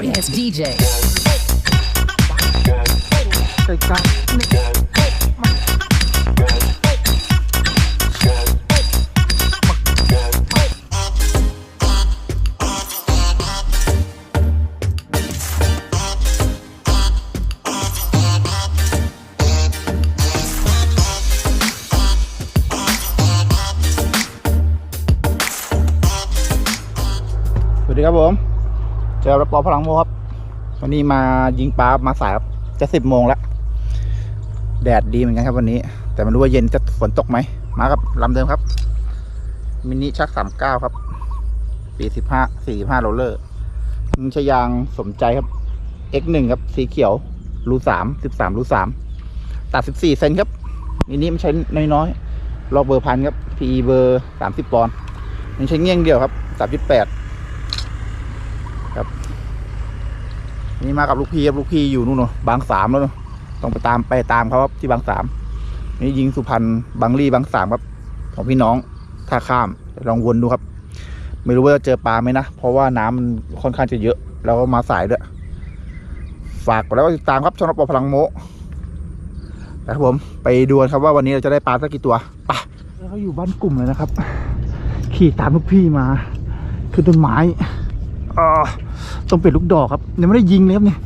notorious DJ. Frigabom. ครับปอพลังโมครับ วันนี้มายิงปลามาสายครับจะสิบโมงแล้ว แดดดีเหมือนกันครับวันนี้ แต่ไม่รู้ว่าเย็นจะฝนตกไหม มากับลำเดิมครับ มินิชักสามเก้าครับปีสิบห้าสี่สิบห้าโรลเลอร์มึงชยางสมใจครับ X หนึ่งครับ สีเขียวรูสามสิบสามรูสามตัดสิบสี่เซนครับมินิมันใช้น้อยๆลอกเบอร์พันครับ PE เบอร์สามสิบปอนด์มันใช้เงี้ยงเดียวครับสามจุดแปด นี่มากับลูกพี่ครับลูกพี่อยู่นู่นเนอะบางสามแล้วเนอะต้องไปตามไปตามเขาครับที่บางสามนี่ยิงสุพรรณบางรี่บางสามครับ ของพี่น้องท่าข้ามลองวนดูครับ ไม่รู้ว่าจะเจอปลาไหมนะ เพราะว่าน้ำมันค่อนข้างจะเยอะ แล้วก็มาสายด้วยฝากกดแล้วก็ติดตามครับช่องนปพลังโมนะครับผมไปดูกันครับว่าวันนี้เราจะได้ปลาสักกี่ตัวไปแล้วเขาอยู่บ้านกลุ่มเลยนะครับ ขี่ตามลูกพี่มาขึ้นต้นไม้อ่า ต้องเป็นลูกดอกครับยังไม่ได้ยิงเลยครับเนี่ย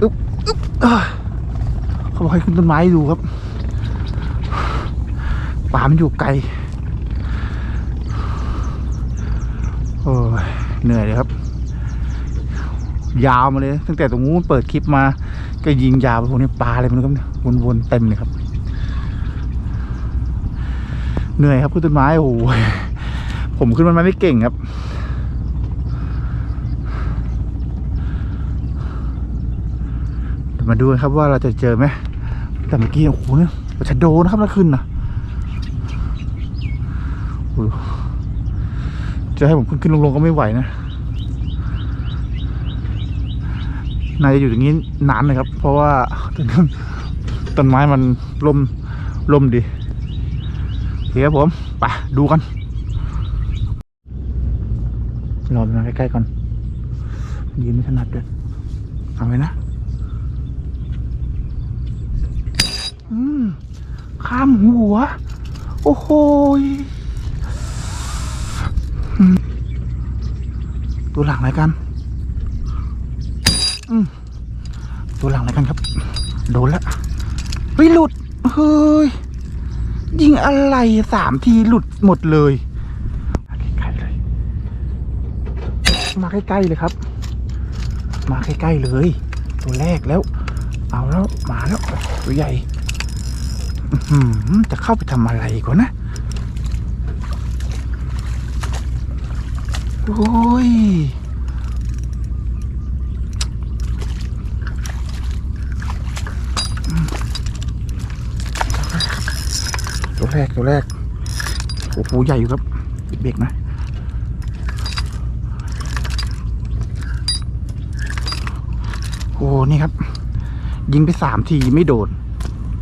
อึ๊บอึ๊บเขาบอกให้ขึ้นต้นไม้ดูครับป่ามันอยู่ไกลโอ้ยเหนื่อยเลยครับ ยาวมาเลย ตั้งแต่ตรงนู้นเปิดคลิปมา ก็ยิงยาวไปพวกนี้ปลาอะไรมันก็วนๆเต็มเลยครับ เหนื่อยครับขึ้นต้นไม้โอ้โหผมขึ้นมันไม่เก่งครับ เดี๋ยว มาดูครับว่าเราจะเจอไหมแต่เมื่อกี้โอ้โหเนี่ยเราจะโดนะครับแล้วขึ้นนะจะให้ผมขึ้นขึ้นลงลงก็ไม่ไหวนะนายจะอยู่อย่างนี้นานเลยครับ เพราะว่าต้นไม้มันล่มล่มดีเคครับผมไปดูกันรอมาใกล้ๆก่อนยืนไม่ถนัดด้วยเอาไว้นะ อืม ข้ามหัว โอ้โหตัวหลังอะไรกันอืมตัวหลังอะไรกันครับ โดนล้วเฮ้ยหลุด เฮ้ย ยิงอะไรสามทีหลุดหมดเลยมาใกล้ๆเลย มาใกล้ๆเลยครับ มาใกล้ๆเลย ตัวแรกแล้ว เอาแล้ว มาแล้ว ตัวใหญ่ จะเข้าไปทำอะไรก่อนนะ โอ้ยตัวแรกตัวแรกโอ้โหใหญ่อยู่ครับเบรกนะโอ้นี่ครับ ยิงไปสามทีไม่โดน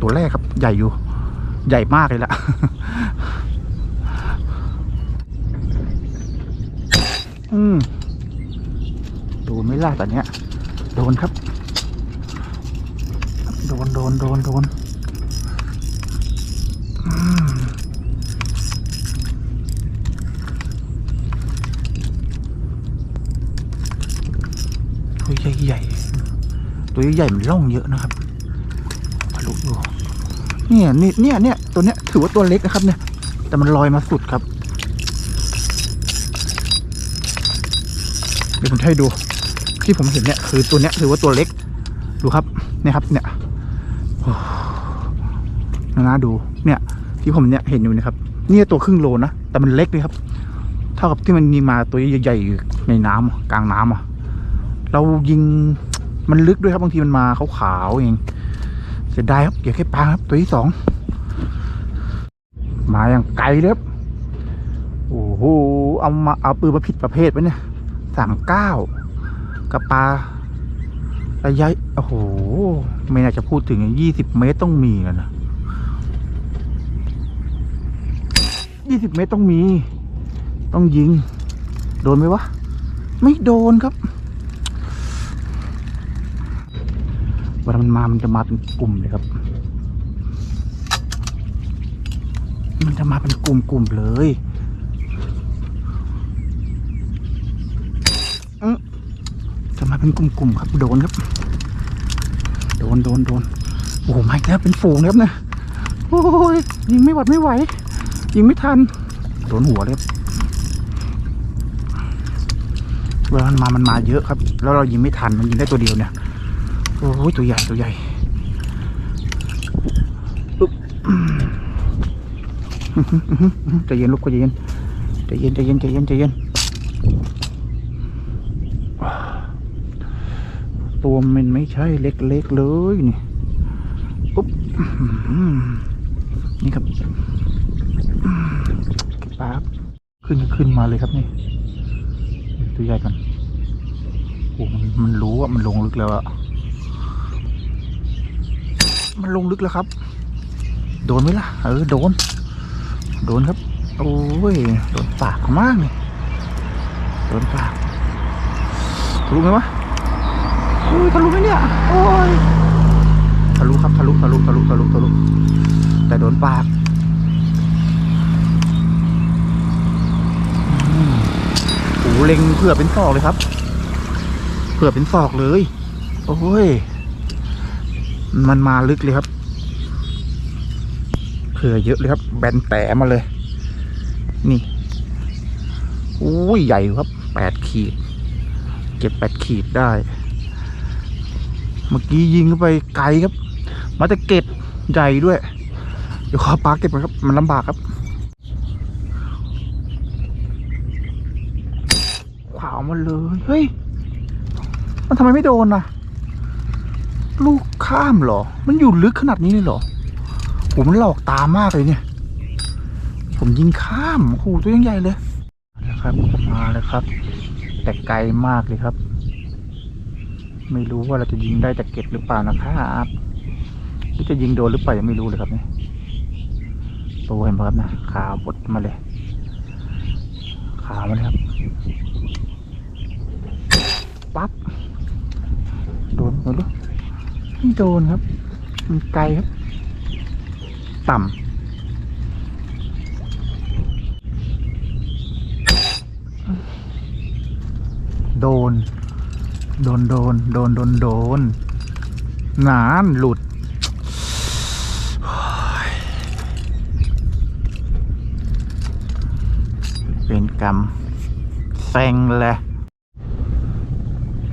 ตัวแรกครับ ใหญ่อยู่ ใหญ่มากเลยละอืมโดนไม่ล่ะตอนเนี้ย โดนครับ โดนโดนโดนโดนตัวใหญ่ใหญ่ตัวใหญ่ๆมันล่องเยอะนะครับ เนี่ยนี่เนี่ยเนี่ยตัวเนี้ยถือว่าตัวเล็กนะครับเนี่ย แต่มันลอยมาสุดครับ เดี๋ยวผมให้ดู ที่ผมเห็นเนี่ยคือตัวเนี้ยถือว่าตัวเล็ก ดูครับเนี่ยครับ เนี่ยโอ้นะดูเนี่ย ที่ผมเนี่ยเห็นอยู่นะครับ เนี่ยตัวครึ่งโลนะแต่มันเล็กเลยครับ เท่ากับที่มันมีมาตัวใหญ่ๆในน้ำอะกลางน้ำอะ เรายิงมันลึกด้วยครับบางทีมันมาขาวๆเอง สียดายครับเกี่ยวแค่ปลาครับ ตัวที่สอง มาอย่างไกลเลยครับ โอ้โห เอามาเอาปืนมาผิดประเภทไปเนี่ยสามเก้ากับปลาระยะโอ้โห ไม่น่าจะพูดถึงยี่สิบเมตรต้องมีแล้วนะยี่สิบเมตรต้องมี ต้องยิง โดนไหมวะ ไม่โดนครับ วลามันมา มันจะมาเป็นกลุ่มเลยครับ มันจะมาเป็นกลุ่มๆเลยจะมาเป็นกลุ่มๆครับ โดนครับ โดนโดนโดนโอ้โหมาอีกแล้วเป็นฝูงเลยครับเนี่ยโอ้ยยิงไม่หวัดไม่ไหวยิงไม่ทัน โดนหัวเลยครับเวลามันมามันมาเยอะครับ แล้วเรายิงไม่ทันมันยิงได้ตัวเดียวเนี่ย โอ้ยตัวใหญ่ตัวใหญ่ปุ๊บอืมใจเย็นลูกใจเย็นใจเย็นใจเย็นใจเย็นใจเย็นตัวมันไม่ใช่เล็กๆเลยนี่ปุ๊บอืมนี่ครับอืมปั๊บขึ้นขึ้นมาเลยครับนี่ตัวใหญ่กันโอ้มันมันรู้ว่ามันลงลึกแล้วอะ มันลงลึกแล้วครับ โดนไหมล่ะ เออ โดน โดนครับ โอ้ย โดนปากมากเลยโดนปากทะลุไหมวะโอ้ยทะลุไหมเนี่ย โอ้ยทะลุครับทะลุทะลุทะลุทะลุทะลุแต่โดนปากโอ้เล็งเผื่อเป็นศอกเลยครับเผื่อเป็นศอกเลย โอ้ย มันมาลึกเลยครับเผื่อเยอะเลยครับ แบนแตะมาเลย นี่อุ้ยใหญ่ครับแปดขีดเจ็ดแปดขีดได้ เมื่อกี้ยิงเข้าไปไกลครับ มาจะเก็บใหญ่ด้วย เดี๋ยวขอปาเก็บก่อนครับ มันลำบากครับขวาวมาเลย เฮ้ย มันทำไมไม่โดนน่ะ ลูกข้ามเหรอ มันอยู่ลึกขนาดนี้เลยเหรอผมมันหลอกตามากเลยเนี่ย ผมยิงข้ามโอ้โหตัวยังใหญ่เลยนะครับ มาแล้วครับ แต่ไกลมากเลยครับ ไม่รู้ว่าเราจะยิงได้จากเก็ดหรือเปล่านะครับหรือจะยิงโดนหรือเปล่ายังไม่รู้เลยครับเนี่ยตัวเห็นไหมครับนะขาบดมาเลย ขามาเลยครับปั๊บโดนโดนหรือ ไม่โดนครับ มันไกลครับ ต่ำโดน โดนโดน โดนโดนโดนนานหลุดเป็นกรรมแซงแหละ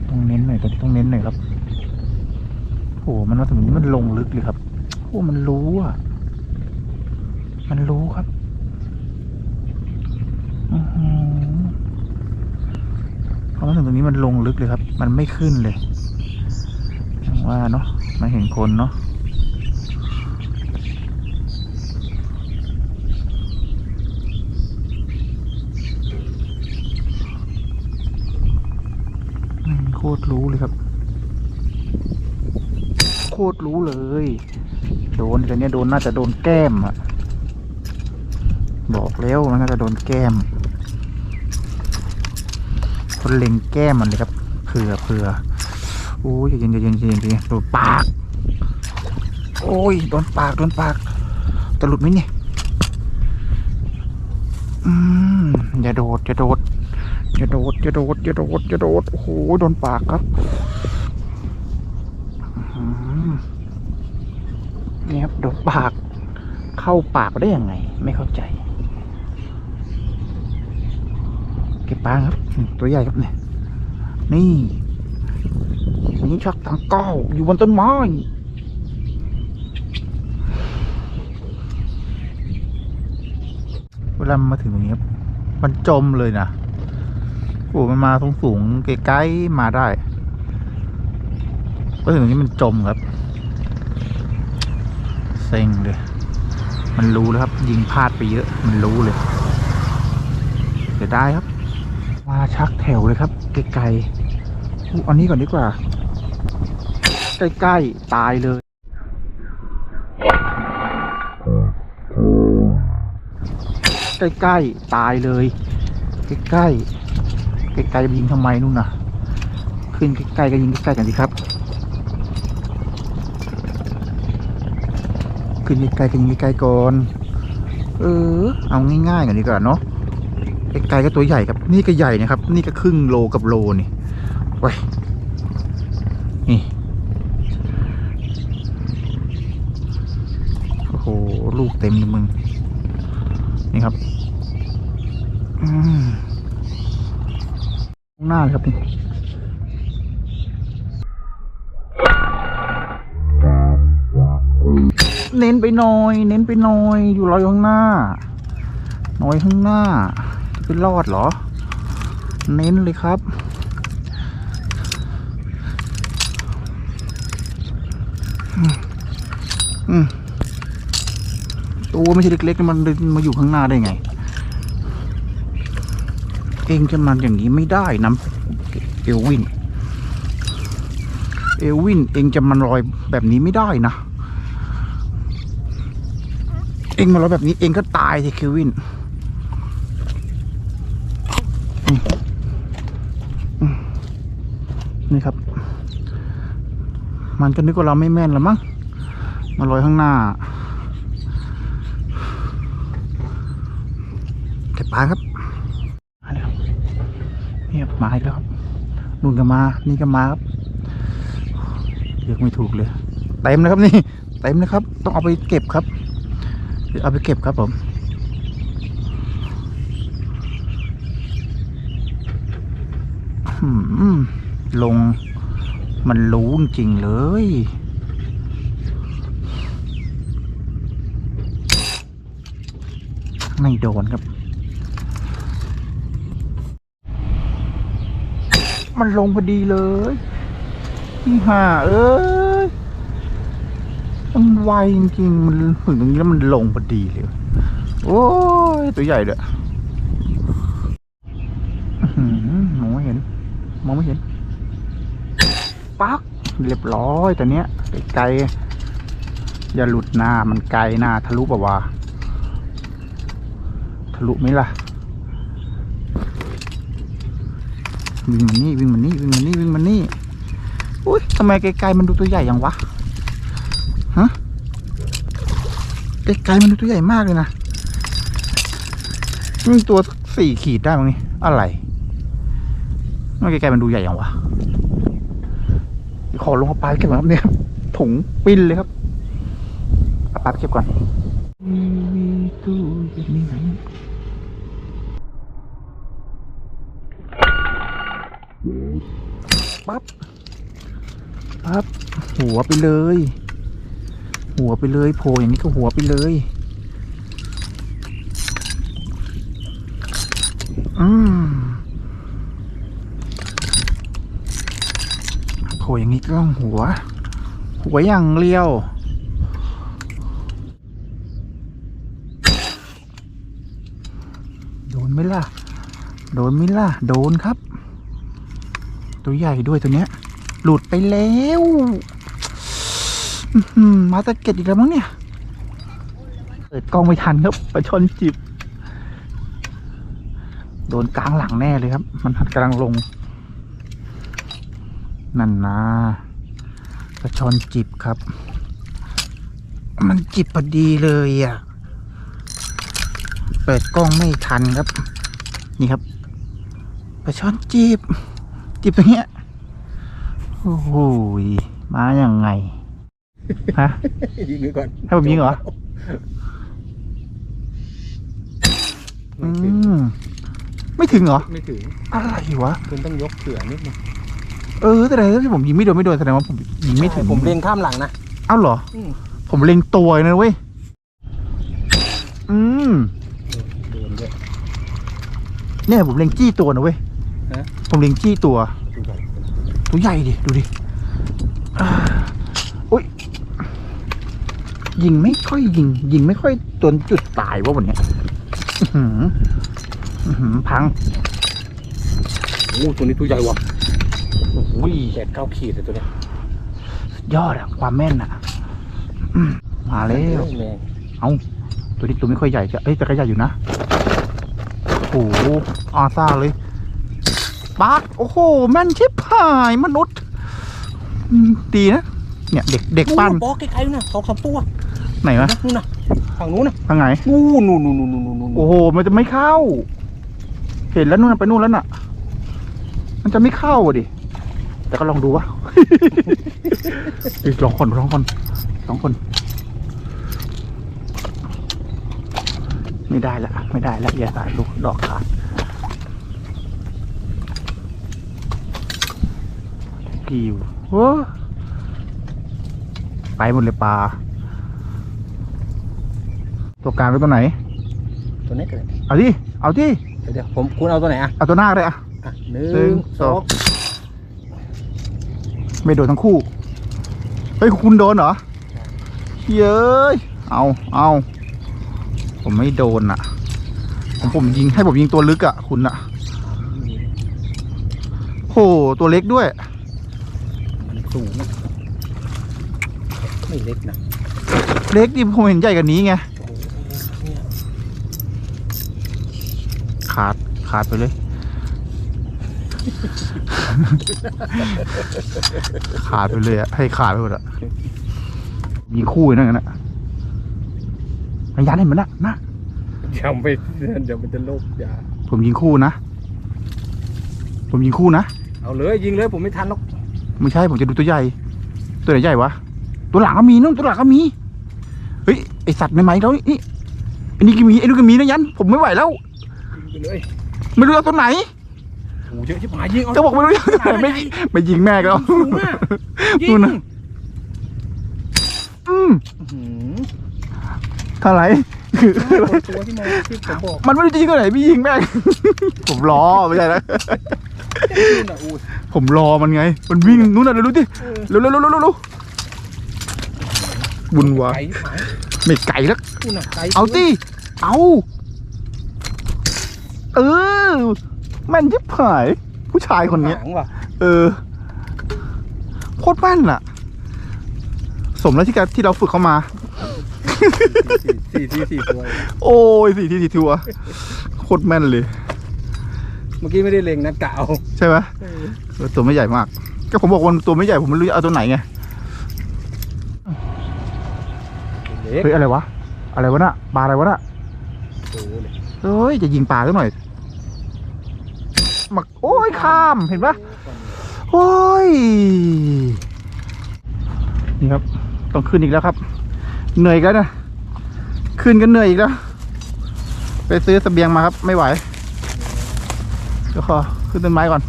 ต้องเน้นหน่อยตอนนี้ต้องเน้นหน่อยครับ โอ้โหมันมาถึงนี้มันลงลึกเลยครับ โอ้มันรู้อะ มันรู้ครับอื้อหือพอมาถึงตรงนี้มันลงลึกเลยครับ มันไม่ขึ้นเลยว่าเนาะมาเห็นคนเนาะโคตรรู้เลยครับ โคตรรู้เลย โดนแต่เนี้ยโดนน่าจะโดนแก้มอะบอกแล้วมันน่าจะโดนแก้ม คนเล็งแก้มมันเลยครับเผื่อเผื่อโอ้ยเย็นเย็นเย็นเย็นโดนปาก โอ้ยโดนปากโดนปากจะหลุดไหมเนี่ยอืมอย่าโดดอย่าโดดอย่าโดดอย่าโดดอย่าโดดอย่าโดดโอ้โหโดนปากครับอืม นี่ครับดนปากเข้าปากได้ยังไง ไม่เข้าใจ เก็บปลาครับ ตัวใหญ่ครับเนี่ย นี่อันนี้ชักทางเก้าอยู่บนต้นไม้เวลามาถึงตรงนี้ครับ มันจมเลยนะโอ้มันมาสูงสูงๆไกลๆมาได้ ก็ถึงตรงนี้มันจมครับ ซ็งเลย มันรู้แล้วครับ ยิงพลาดไปเยอะ มันรู้เลยเสียดายครับ มาชักแถวเลยครับ ไกลๆอันนี้ก่อนดีกว่า ใกล้ๆ ตายเลย ใกล้ๆ ตายเลย ใกล้ๆใกล้ๆจะยิงทำไมนู่นน่ะ ขึ้นใกล้ๆก็ยิงใกล้ๆกันสิครับ ขึ้นไกลๆกันไกลๆก่อนเออ เอาง่ายๆกันดีกว่าเนาะไกลๆก็ตัวใหญ่ครับ นี่ก็ใหญ่นะครับ นี่ก็ครึ่งโลกับโลนี่ไว้ยนี่โอ้โหลูกเต็มเลยมึง นี่ครับอืมข้างหน้าเลยครับนี่ เน้นไปหน่อย เน้นไปหน่อย อยู่รอยข้างหน้าหน่อยข้างหน้าจะไปรอดเหรอ เน้นเลยครับอืมอืมตัวไม่ใช่เล็กๆ มันเดินมาอยู่ข้างหน้าได้ไง เองจะมันอย่างนี้ไม่ได้นะเอลวิน เอลวิน เองจะมันลอยแบบนี้ไม่ได้นะ เองมาลอแบบนี้เองก็ตายสิเควินนี่ครับ มันก็นึกว่าเราไม่แม่นละมั้งมาลอยข้างหน้า แต่ปลาครับมาแล้วนี่ครับมาอีกแล้วครับนู่นก็มา นี่ก็มาครับเลือกไม่ถูกเลย เต็มนะครับนี่ เต็มนะครับ ต้องเอาไปเก็บครับ เอาไปเก็บครับผม ลงมันรู้จริงเลย ไม่โดนครับ มันลงพอดีเลยพี่ห่าเอ้ย มันไวจริงๆมันถึงตรงนี้แล้วมันลงพอดีเลย โอ้ย ตัวใหญ่ด้วยอื้อหือมองไม่เห็น มองไม่เห็น ปัก เรียบร้อยแต่เนี้ยไกลๆอย่าหลุดหน้ามันไกลหน้าทะลุปะวะทะลุไหมล่ะ วิ่งมันนี่วิ่งมันนี่วิ่งมันนี่วิ่งมันนี่อุ้ยทำไมไกลๆมันดูตัวใหญ่ยังวะ ฮะไกลๆมันดูตัวใหญ่มากเลยนะมันตัวสี่ขีดได้มั้งนี่อะไรมันไกลๆมันดูใหญ่ยังวะขอลงเอาปลาเก็บก่อนครับเนี่ยถุงปิ้นเลยครับเอาปลาเก็บก่อนมีตู้เย็นนี่ไหนปั๊บปั๊บหัวไปเลย หัวไปเลยโผล่อย่างนี้ก็หัวไปเลยอืมโผล่อย่างนี้ก็ต้องหัว หัวอย่างเลี้ยวโดนไหมล่ะ โดนไหมล่ะ โดนครับ ตัวใหญ่ด้วยตัวเนี้ย หลุดไปแล้ว มาตะเก็ดอีกแล้วมั้งเนี่ยเปิดกล้องไม่ทันครับปลาชนจิบ โดนกลางหลังแน่เลยครับ มันกำลังลง นั่นนะปลาชนจิบครับ มันจิบพอดีเลยอะ เปิดกล้องไม่ทันครับ นี่ครับปลาช่อนจีบจีบตรงเนี้ยโอ้โหมาอย่างไง ฮะ ยิงไว้ก่อนให้ผมยิงเหรอ อืมไม่ถึงเหรอ ไม่ถึงอะไรวะ คุณต้องยกเผื่อนิดนึงเออแต่ถ้าผมยิงไม่โดนไม่โดนแสดงว่าผมยิงไม่ถึงผมเล็งข้ามหลังนะ เอ้าเหรอ อืม ผมเล็งตัวนะเว้ย อืม โดนด้วยเนี่ยผมเล็งจี้ตัวนะเว้ยฮะ ผมเล็งจี้ตัวดูก่อนตัวใหญ่ดิ ดูดิอ่าอุ้ย ยิงไม่ค่อยยิง ยิงไม่ค่อยจนจุดตายวะวันเนี้ยอื้อหืออื้อหือพังโอ้ตัวนี้ตัวใหญ่ว่ะโอ้ยแปดเก้าขีดเลยตัวเนี้ยยอดอะความแม่นอะอืมมาแล้วแมงเอาตัวนี้ตัวไม่ค่อยใหญ่จะเอ้ยแต่ก็ใหญ่อยู่นะโอ้โหอาซาเลยปักโอ้โหแม่นชิบหายมนุษย์อืมดีนะเนี่ยเด็กเด็กปั้นโอ้โหบอกไกลๆนะสองสามตัว ไหนวะนู่นนะฝั่งนู้นนะทางไหนนู่นนู่นนู่นนู่นนู่นนู่นโอ้โห มันจะไม่เข้า เห็นแล้วนู่นนะไปนู่นแล้วน่ะ มันจะไม่เข้าอะดิ แต่ก็ลองดูวะอีกลองคนลองคนลองคน ไม่ได้ละไม่ได้ละอย่าสายลูกดอกขาดกิวโอ้ไปหมดเลยปลา ตัวกลางเป็นตัวไหน ตัวนี้ก็ได้เอาดิเอาดิเดี๋ยวเดี๋ยวผมคุณเอาตัวไหนอะเอาตัวหน้าเลยอะอะหนึ่หนึ่งงสองสองไม่โดนทั้งคู่เฮ้ยคุณโดนเหรอเย้ยเอาเอาผมไม่โดนอะผมผมยิงให้ผมยิงตัวลึกอะคุณอะโหตัวเล็กด้วยมันสูงนะไม่เล็กนะเล็กดิผมเห็นใหญ่กว่านี้ไง โอ้โหเนี่ย ขาดขาดไปเลย ขาดไปเลยอะให้ขาดไปหมดอะยิงคู่อยู่นั่นนะพยานเห็นมันนะนะเดี๋ยวไปเดี๋ยวมันจะโลกยาผมยิงคู่นะ ผมยิงคู่นะ เอาเลยยิงเลยผมไม่ทันหรอก ไม่ใช่ผมจะดูตัวใหญ่ ตัวไหนใหญ่วะ ตัวหลังก็มีนู่นตัวหลังก็มี เฮ้ยไอสัตว์ใหม่ๆแล้วนี่ไอ้นี่ก็มีไอ้นู่นก็มีนะยัน ผมไม่ไหวแล้วยิง ไปเลยไม่รู้เอาตัวไหนโอ้โหเยอะชิบหายยิงเอาก็บอกไม่รู้ไม่ไม่ยิงแม่ก็เอาสูงมากยินู่งนนะอืมอื้อหือเท่าไหร่ตัวที่มองที่ผมบอกมันไม่รู้จะยิงตัวไหนพี่ยิงแม่ง ผมรอไม่ใช่นะขึ้นอะอู้ผมรอมันไง มันวิ่งนู่นน่ะเร็วๆดิเออเร็วๆเร็วๆเร็วๆเร็วๆบุญวะไก่หายไม่ไก่แล้ว อู้น่ะไก่เอาสิเอา เออแม่นยิบหาย ผู้ชายคนเนี้ย หางว่ะเออโคตรแม่นอะสมแล้วที่การที่เราฝึกเขามา สี่สี่สี่สี่ตัวโอ้ยสี่ทีสี่ทัวโคตรแม่นเลย เมื่อกี้ไม่ได้เล็งนะกะเอาใช่ไหมเออตัวไม่ใหญ่มาก ก็ผมบอกว่ามันตัวไม่ใหญ่ผมไม่รู้จะเอาตัวไหนไงเล็กเฮ้ยอะไรวะอะไรวะน่ะปลาอะไรวะน่ะโอ้โหเลยเอ้ยจะยิงปลาสักหน่อยมักโอ้ย ข้ามเห็นปะโอ้ย นี่ครับ ต้องขึ้นอีกแล้วครับ เหนื่อยกแล้วนะ ขึ้นกันเหนื่อยอีกแล้ว ไปซื้อเสบียงมาครับ ไม่ไหว เดี๋ยวขอขึ้นต้นไม้ก่อน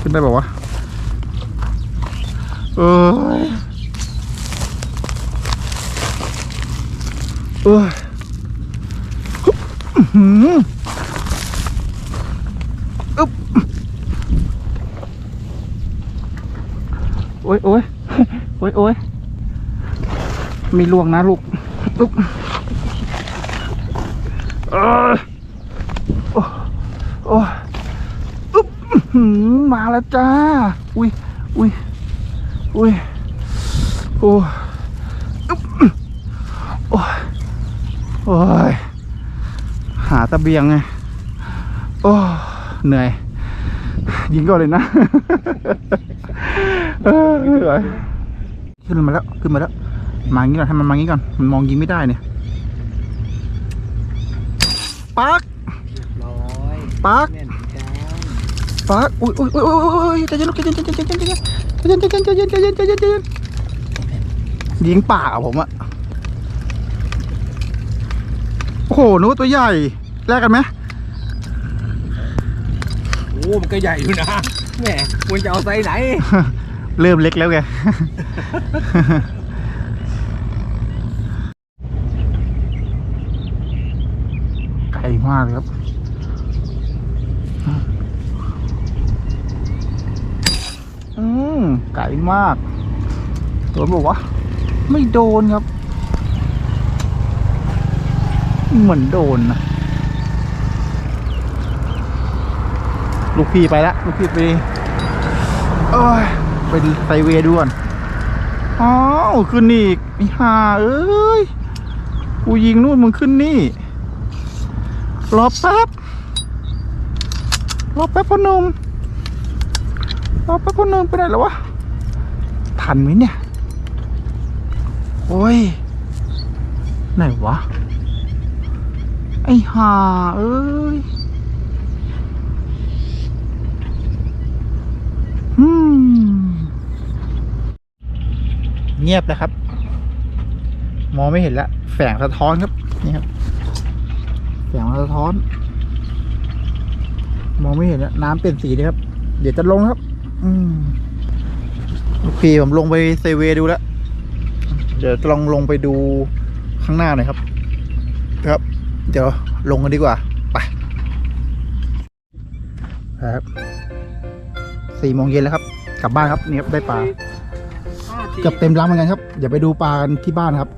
ขึ้นได้บอกว่าเอยเออบโอ้ยโอ้ยโอ้ยโอ้ยมีลวงนะลูกอึ๊บเอยโอ้โอ้อึ๊บอื้อหือมาแล้วจ้า อุ้ยอุ้ยอุ้ยโอ้อึ๊บโอ้ยโอ้ยหาตะเบียงไงโอ้เหนื่อยยิงก่อนเลยนะ ขึ้นมาแล้วขึ้นมาแล้ว มางี้ก่อนให้มันมางี้ก่อน มันมองยิงไม่ได้เนี่ยปักปักปักอุ้ยอุ้ยอุ้ยอุ้ยใจเย็นลูกใจเย็นใจเย็นใจเย็นใจเย็นใจเย็นใจเย็นใจเย็นใจเย็นใจเย็นใจเย็นยิงปากอะผมอะโอ้โหนึกว่ตัวใหญ่แลกกันไหมโอ้มันก็ใหญ่อยู่นะแหมควรจะเอาไซส์ไหน เริ่มเล็กแล้วไง ไกลมากเลยครับ อืมไกลมาก โดนบอกว่าไม่โดนครับ เหมือนโดนนะลูกพี่ไปแล้วลูกพี่ไปเอ้ย ไปไซเวย์ด่วนอ้าวขึ้นนี่อีกไอ้ห่าเอ้ย กูยิงนู่นมึงขึ้นนี่ รอแป๊บ รอแป๊บพ่อหนมรอแป๊บพ่อหนมไปไหนแล้ววะ ทันไหมเนี่ย โอ้ย ไหนวะ ไอ้ห่าเอ้ย เงียบแล้วครับ มองไม่เห็นแล้วแสงสะท้อนครับนี่ครับแสงสะท้อน มองไม่เห็นแล้วน้ำเปลี่ยนสีเลยครับ เดี๋ยวจะลงครับ อืมโอเคผมลงไปเซเวดูแล้วเดี๋ยวจะลองลงไปดูข้างหน้าหน่อยครับ ครับ เดี๋ยวลงกันดีกว่าไปครับสี่โมงเย็นแล้วครับ กลับบ้านครับนี่ครับได้ปลา เกือบเต็มรังเหมือนกันครับ เดี๋ยวไปดูปลากันที่บ้านครับ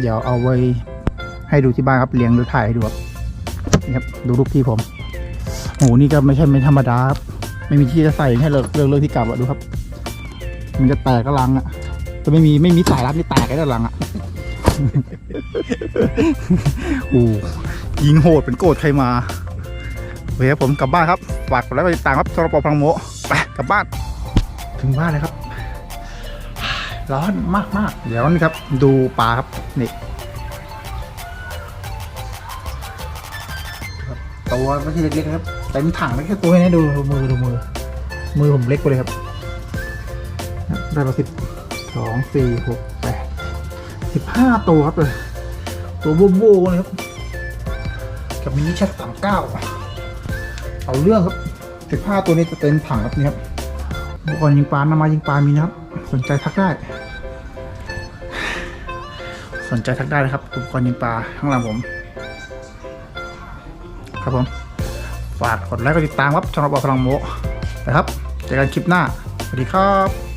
เดี๋ยวเอาไว้ให้ดูที่บ้านครับเลี้ยงหรือถ่ายให้ดูครับนี่ครับดูลูกพี่ผมโหนี่ก็ไม่ใช่ไม่ธรรมดาครับไม่มีที่จะใส่ให้เลิกเลิกเลิกที่กลับอะดูครับ มันจะแตกก็ลังอะจะไม่มีไม่มีสายรัดนี่แตกก็ลังอะโอ้ยิงโหดเป็นโกรธใครมาโอเคครับผมกลับบ้านครับฝากกดไลค์กดติดตามครับสำหรับปอพังโมไปกลับบ้าน ถึงบ้านเลยครับ ร้อนมากมากๆ เดี๋ยวนี่ครับดูปลาครับนี่ตัวไม่ใช่เล็กๆครับเต็มถังเลยแค่ตัวนี้ดูมือดูมือ มือผมเล็กไปเลยครับ ได้มาสิบสองสี่หกแปดสิบห้าตัวครับเลยตัวโบโบเลยครับ กับมินิแชทสามเก้าเอาเรื่องครับสิบห้าตัวนี้จะเต็มถังครับนี่ครับอุปกรณ์ยิงปลานามายิงปลามีนะครับ สนใจทักได้ สนใจทักได้นะครับอุปกรณ์ยิงปลาข้างหลังผม ครับผมฝากกดไลค์กดติดตามครับช่องระบอบพลังโมนะครับเจอกันคลิปหน้า สวัสดีครับ